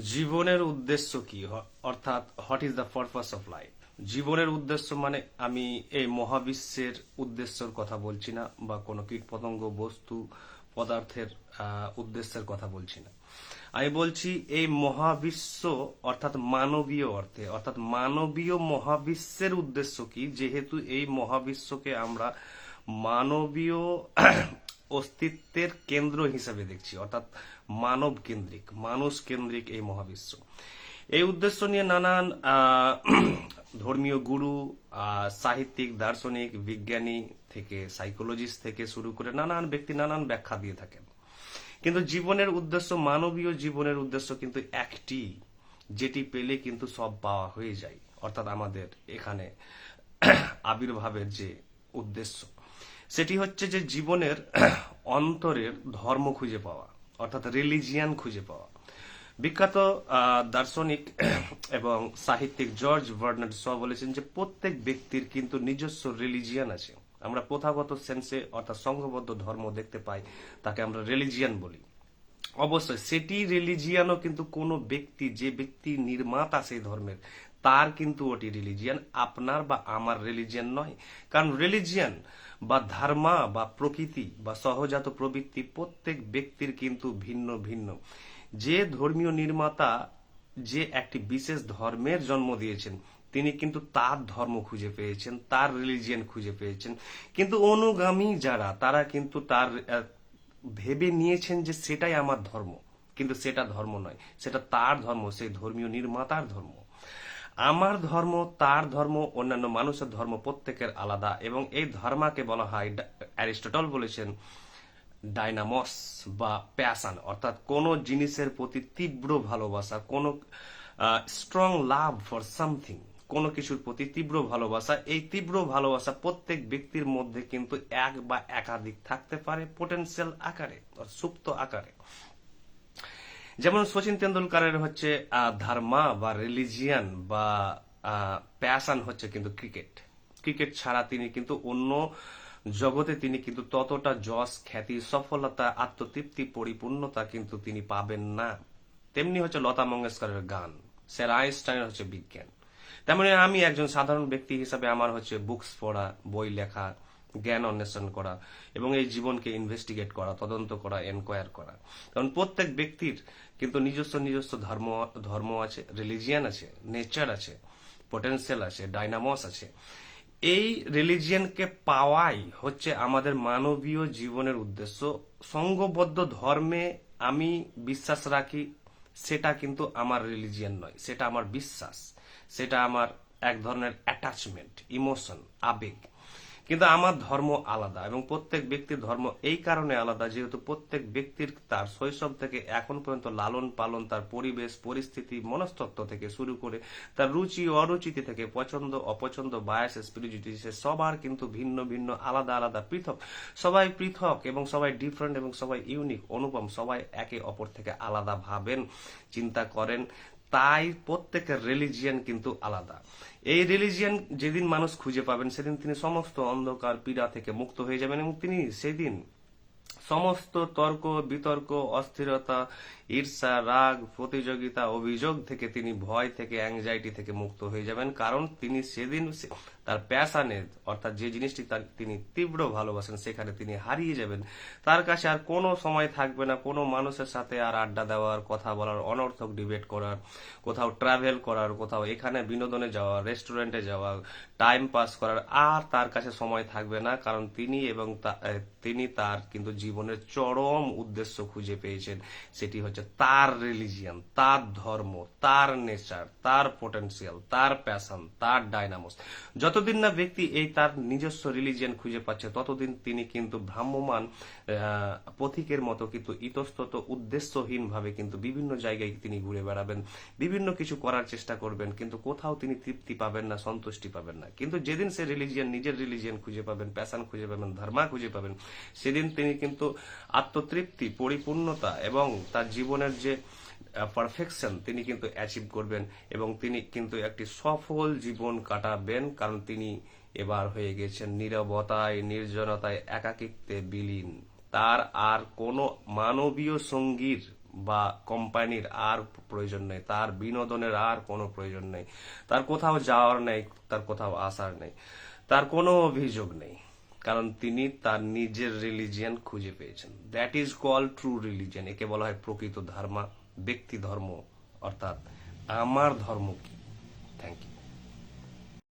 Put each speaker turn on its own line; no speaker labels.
জীবনের উদ্দেশ্য কি? অর্থাৎ what is the purpose of life জীবনের উদ্দেশ্য মানে আমি এই মহাবিশ্বের উদ্দেশ্যের কথা বলছি না বা কোনো কীটপতঙ্গ, বস্তু, পদার্থের উদ্দেশ্যের কথা বলছি না। আমি বলছি এই মহাবিশ্ব, অর্থাৎ মানবীয় অর্থে, অর্থাৎ মানবীয় মহাবিশ্বের উদ্দেশ্য কি? যেহেতু এই মহাবিশ্বকে আমরা মানবীয় অস্তিত্বের কেন্দ্র হিসেবে দেখছি, অর্থাৎ মানব কেন্দ্রিক, মানুষ কেন্দ্রিক এই মহাবিশ্ব। এই উদ্দেশ্য নিয়ে নানান ধর্মীয় গুরু সাহিত্যিক, দার্শনিক, বিজ্ঞানী থেকে সাইকোলজিস্ট থেকে শুরু করে নানান ব্যক্তি নানান ব্যাখ্যা দিয়ে থাকেন। কিন্তু জীবনের উদ্দেশ্য, মানবীয় জীবনের উদ্দেশ্য কিন্তু একটি, যেটি পেলে কিন্তু সব পাওয়া হয়ে যায়। অর্থাৎ আমাদের এখানে আবির্ভাবের যে উদ্দেশ্য সেটি হচ্ছে যে জীবনের অন্তরের ধর্ম খুঁজে পাওয়া, অর্থাৎ রিলিজিয়ান খুঁজে পাওয়া। বিখ্যাত দার্শনিক এবং সাহিত্যিক জর্জ বার্নার্ড শ বলেছেন যে প্রত্যেক ব্যক্তির কিন্তু নিজস্ব রিলিজিয়ান আছে। আমরা প্রথাগত সেন্সে অর্থাৎ সংঘবদ্ধ ধর্ম দেখতে পাই, তাকে আমরা রিলিজিয়ান বলি। অবশ্যই, সেটি রিলিজিয়ানও কিন্তু কোনো ব্যক্তি, যে ব্যক্তি নির্মাতা সেই ধর্মের, তার কিন্তু ওটি রিলিজিয়ান আপনার বা আমার রিলিজিয়ান নয়। কারণ রিলিজিয়ান বা ধর্মা, বা প্রকৃতি, বা সহজাত প্রবৃত্তি প্রত্যেক ব্যক্তির কিন্তু ভিন্ন ভিন্ন। যে ধর্মীয় নির্মাতা যে একটি বিশেষ ধর্মের জন্ম দিয়েছেন, তিনি কিন্তু তার ধর্ম খুঁজে পেয়েছেন, তার রিলিজিয়ান খুঁজে পেয়েছেন। কিন্তু অনুগামী যারা, তারা কিন্তু তার ভেবে নিয়েছেন যে সেটাই আমার ধর্ম। কিন্তু সেটা ধর্ম নয়, সেটা তার ধর্ম সেই ধর্মীয় নির্মাতার ধর্ম। আমার ধর্ম, তার ধর্ম, অন্যান্য মানুষের ধর্ম প্রত্যেকের আলাদা এবং এই ধর্মাকে বলা হয় অ্যারিস্টটল বলেছেন ডাইনামস বা প্যাশান অর্থাৎ কোনো জিনিসের প্রতি তীব্র ভালোবাসা, কোনো স্ট্রং লাভ ফর সামথিং কোনো কিছুর প্রতি তীব্র ভালোবাসা, এই তীব্র ভালোবাসা প্রত্যেক ব্যক্তির মধ্যে কিন্তু এক বা একাধিক থাকতে পারে পোটেনশিয়াল আকারে সুপ্ত আকারে। যেমন সচিন তেন্ডুলকারের হচ্ছে ধর্মা বা রিলিজিয়ান বা প্যাশন হচ্ছে কিন্তু ক্রিকেট ক্রিকেট ছাড়া তিনি কিন্তু অন্য জগতে তিনি কিন্তু ততটা যশ, খ্যাতি, সফলতা, আত্মতৃপ্তি, পরিপূর্ণতা কিন্তু তিনি পাবেন না। তেমনি হচ্ছে লতা মঙ্গেশকরের গান, স্যার আইনস্টাইনের হচ্ছে বিজ্ঞান। তেমনি আমি একজন সাধারণ ব্যক্তি হিসাবে আমার হচ্ছে বুকস পড়া, বই লেখা জ্ঞান অন্বেষণ করা এবং এই জীবনকে ইনভেস্টিগেট করা, তদন্ত করা এনকোয়ার করা। কারণ প্রত্যেক ব্যক্তির কিন্তু নিজস্ব নিজস্ব ধর্ম ধর্ম আছে রিলিজিয়ান আছে নেচার আছে পোটেনশিয়াল আছে ডাইনামস আছে। এই রিলিজিয়ানকে পাওয়াই হচ্ছে আমাদের মানবীয় জীবনের উদ্দেশ্য। সঙ্গবদ্ধ ধর্মে আমি বিশ্বাস রাখি, সেটা কিন্তু আমার রিলিজিয়ান নয়, সেটা আমার বিশ্বাস, সেটা আমার এক ধরনের অ্যাটাচমেন্ট ইমোশন আবেগ। কিন্তু আমার ধর্ম আলাদা এবং প্রত্যেক ব্যক্তির ধর্ম এই কারণে আলাদা, যেহেতু প্রত্যেক ব্যক্তির তার শৈশব থেকে এখন পর্যন্ত লালন পালন, তার পরিবেশ, পরিস্থিতি, মনস্তত্ত্ব থেকে শুরু করে তার রুচি অরুচিতে থেকে পছন্দ, অপছন্দ বায়াস স্পিরিচুইটি সবার কিন্তু ভিন্ন ভিন্ন, আলাদা আলাদা, পৃথক। সবাই পৃথক এবং সবাই ডিফারেন্ট এবং সবাই ইউনিক অনুপম সবাই একে অপর থেকে আলাদা ভাবেন, চিন্তা করেন তাই প্রত্যেকের রিলিজিয়ান কিন্তু আলাদা। এই রিলিজিয়ান যেদিন মানুষ খুঁজে পাবেন, সেদিন তিনি সমস্ত অন্ধকার, পীড়া থেকে মুক্ত হয়ে যাবেন এবং তিনি সেদিন সমস্ত তর্ক, বিতর্ক, অস্থিরতা ঈর্ষা, রাগ, প্রতিযোগিতা, অভিযোগ থেকে তিনি ভয় থেকে অ্যাংজাইটি থেকে মুক্ত হয়ে যাবেন। কারণ তিনি সেদিন তার প্যাশানে অর্থাৎ যে জিনিসটি তার তিনি তীব্র ভালোবাসেন, সেখানে তিনি হারিয়ে যাবেন। তার কাছে আর কোনো সময় থাকবে না। কোনো মানুষের সাথে আর আড্ডা দেওয়ার, কথা বলার, অনর্থক ডিবেট করার, কোথাও ট্রাভেল করার, কোথাও এখানে বিনোদনে যাওয়া রেস্টুরেন্টে যাওয়া টাইম পাস করার আর তার কাছে সময় থাকবে না। কারণ তিনি এবং তিনি তার কিন্তু জীবনের চরম উদ্দেশ্য খুঁজে পেয়েছেন। সেটি হচ্ছে তার রিলিজিয়ান তার ধর্ম, তার নেচার তার পোটেনশিয়াল তার প্যাশন তার ডাইনামোস যতদিন না ব্যক্তি এই তার নিজস্ব রিলিজিয়ান খুঁজে পাচ্ছে, ততদিন তিনি কিন্তু ভ্রাম্যমান পথিকের মতো কিন্তু ইতস্তত উদ্দেশ্যহীন ভাবে কিন্তু বিভিন্ন জায়গায় তিনি ঘুরে বেড়াবেন, বিভিন্ন কিছু করার চেষ্টা করবেন, কিন্তু কোথাও তিনি তৃপ্তি পাবেন না, সন্তুষ্টি পাবেন না। কিন্তু যেদিন সে রিলিজিয়ান নিজের রিলিজিয়ান খুঁজে পাবেন প্যাশন খুঁজে পাবেন, ধর্মা খুঁজে পাবেন, সেদিন তিনি কিন্তু আত্মতৃপ্তি, পরিপূর্ণতা এবং তার জীবনের যে পারফেকশন তিনি কিন্তু অ্যাচিভ করবেন এবং তিনি কিন্তু একটি সফল জীবন কাটাবেন কারণ তিনি এবার হয়ে গেছেন নীরবতায়, নির্জনতায়, একাকিত্বে বিলীন। তার আর কোনো মানবীয় সঙ্গীর বা কোম্পানির আর প্রয়োজন নেই। তার বিনোদনের আর কোনো প্রয়োজন নেই। তার কোথাও যাওয়ার নেই, তার কোথাও আসার নেই। তার কোনো অভিযোগ নেই। কারণ তিনি তার নিজের রিলিজিয়ান খুঁজে পেয়েছেন। That is call true religion একে বলা হয় প্রকৃত ধর্মা, ব্যক্তি ধর্ম, অর্থাৎ আমার ধর্ম কি? Thank you